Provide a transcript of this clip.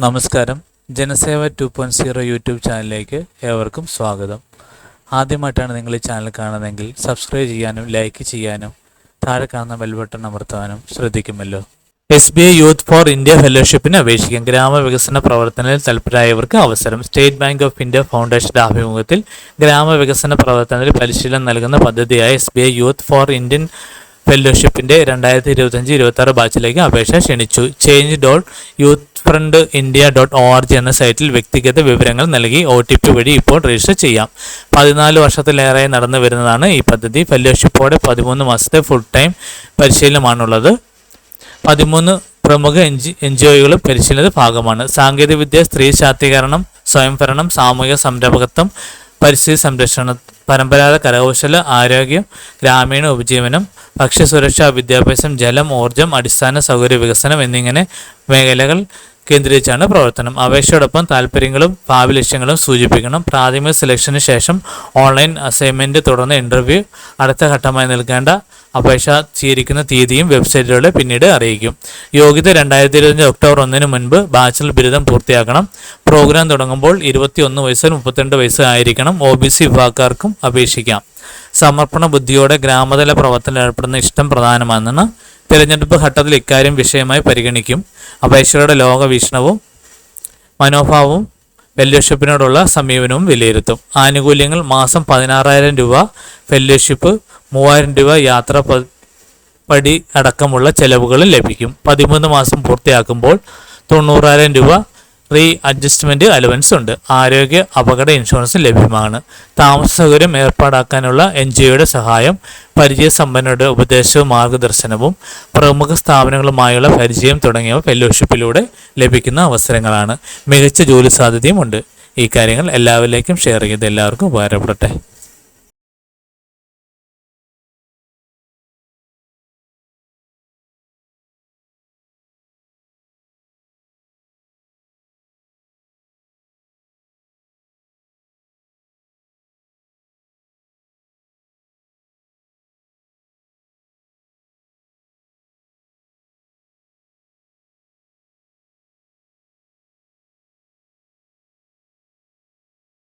നമസ്കാരം. Janaseva two point zero YouTube ചാനലിലേക്ക് ഏവർക്കും സ്വാഗതം. ആദ്യമായിട്ടാണ് നിങ്ങൾ ഈ ചാനൽ കാണുന്നതെങ്കിൽ സബ്സ്ക്രൈബ് ചെയ്യാനും ലൈക്ക് ചെയ്യാനും താഴെ കാണുന്ന ബെൽ ബട്ടൺ അമർത്താനും ശ്രദ്ധിക്കുമല്ലോ. S B I youth for India ഫെലോഷിപ്പിന് അപേക്ഷിക്കാം ഗ്രാമവികസന പ്രവർത്തനത്തിൽ തൽപരരായവർക്ക് അവസരം. സ്റ്റേറ്റ് ബാങ്ക് ഓഫ് ഇന്ത്യ ഫൗണ്ടേഷന്റെ ആഭിമുഖ്യത്തിൽ ഗ്രാമവികസന പ്രവർത്തനത്തിൽ പരിശീലനം നൽകുന്ന പദ്ധതിയായ S B I youth for Indian ഫെലോഷിപ്പിന്റെ രണ്ടായിരത്തി ഇരുപത്തഞ്ച് ഇരുപത്തി ആറ് ബാച്ചിലേക്ക് അപേക്ഷ ക്ഷണിച്ചു. Change dot youth front India dot O R G എന്ന സൈറ്റിൽ വ്യക്തിഗത വിവരങ്ങൾ നൽകി ഒ ടി പി വഴി ഇപ്പോൾ രജിസ്റ്റർ ചെയ്യാം. പതിനാല് വർഷത്തിലേറെ നടന്നു വരുന്നതാണ് ഈ പദ്ധതി. ഫെല്ലോഷിപ്പോടെ പതിമൂന്ന് മാസത്തെ ഫുൾ ടൈം പരിശീലനമാണുള്ളത്. പതിമൂന്ന് പ്രമുഖ എൻ ജി എൻ ജി ഒകളും പരിശീലനത്തിന്റെ ഭാഗമാണ്. സാങ്കേതികവിദ്യ സ്ത്രീ ശാക്തീകരണം സ്വയംഭരണം സാമൂഹിക സംരംഭകത്വം പരിസ്ഥിതി സംരക്ഷണം പരമ്പരാഗത കരകൗശല ആരോഗ്യം ഗ്രാമീണ ഉപജീവനം ഭക്ഷ്യസുരക്ഷ വിദ്യാഭ്യാസം ജലം ഊർജം അടിസ്ഥാന സൗകര്യ വികസനം എന്നിങ്ങനെ മേഖലകൾ കേന്ദ്രീകരിച്ചാണ് പ്രവർത്തനം. അപേക്ഷയോടൊപ്പം താല്പര്യങ്ങളും ഭാവി ലക്ഷ്യങ്ങളും സൂചിപ്പിക്കണം. പ്രാഥമിക സെലക്ഷന് ശേഷം ഓൺലൈൻ അസൈൻമെന്റ് തുടർന്ന് ഇന്റർവ്യൂ അടുത്ത ഘട്ടമായി നൽകേണ്ട അപേക്ഷ സ്വീകരിക്കുന്ന തീയതിയും വെബ്സൈറ്റിലൂടെ പിന്നീട് അറിയിക്കും. യോഗ്യത രണ്ടായിരത്തി ഇരുപത്തഞ്ച് ഒക്ടോബർ ഒന്നിന് മുൻപ് ബാച്ചിലർ ബിരുദം പൂർത്തിയാക്കണം. പ്രോഗ്രാം തുടങ്ങുമ്പോൾ ഇരുപത്തിയൊന്ന് വയസ്സ് മുപ്പത്തിരണ്ട് വയസ്സ് ആയിരിക്കണം. ഒ ബി സി വിഭാഗക്കാർക്കും അപേക്ഷിക്കാം. സമർപ്പണ ബുദ്ധിയോടെ ഗ്രാമതല പ്രവർത്തനം ഏർപ്പെടുന്ന ഇഷ്ടം പ്രധാനമാണെന്ന് തിരഞ്ഞെടുപ്പ് ഘട്ടത്തിൽ ഇക്കാര്യം വിഷയമായി പരിഗണിക്കും. അപേക്ഷകരുടെ ലോകവീക്ഷണവും മനോഭാവവും ഫെല്ലോഷിപ്പിനോടുള്ള സമീപനവും വിലയിരുത്തും. ആനുകൂല്യങ്ങൾ മാസം പതിനാറായിരം രൂപ ഫെല്ലോഷിപ്പ് മൂവായിരം രൂപ യാത്ര പടി അടക്കമുള്ള ചെലവുകളും ലഭിക്കും. പതിമൂന്ന് മാസം പൂർത്തിയാക്കുമ്പോൾ തൊണ്ണൂറായിരം രൂപ റീ അഡ്ജസ്റ്റ്മെന്റ് അലവൻസ് ഉണ്ട്. ആരോഗ്യ അപകട ഇൻഷുറൻസ് ലഭ്യമാണ്. താമസ സൗകര്യം ഏർപ്പാടാക്കാനുള്ള എൻ ജി ഒയുടെ സഹായം പരിചയസമ്പന്നരുടെ ഉപദേശവും മാർഗദർശനവും പ്രമുഖ സ്ഥാപനങ്ങളുമായുള്ള പരിചയം തുടങ്ങിയവ ഫെലോഷിപ്പിലൂടെ ലഭിക്കുന്ന അവസരങ്ങളാണ്. മികച്ച ജോലി സാധ്യതയും ഉണ്ട് ഈ കാര്യങ്ങൾ എല്ലാവരിലേക്കും ഷെയർ ചെയ്ത് എല്ലാവർക്കും ഉപകാരപ്പെടട്ടെ.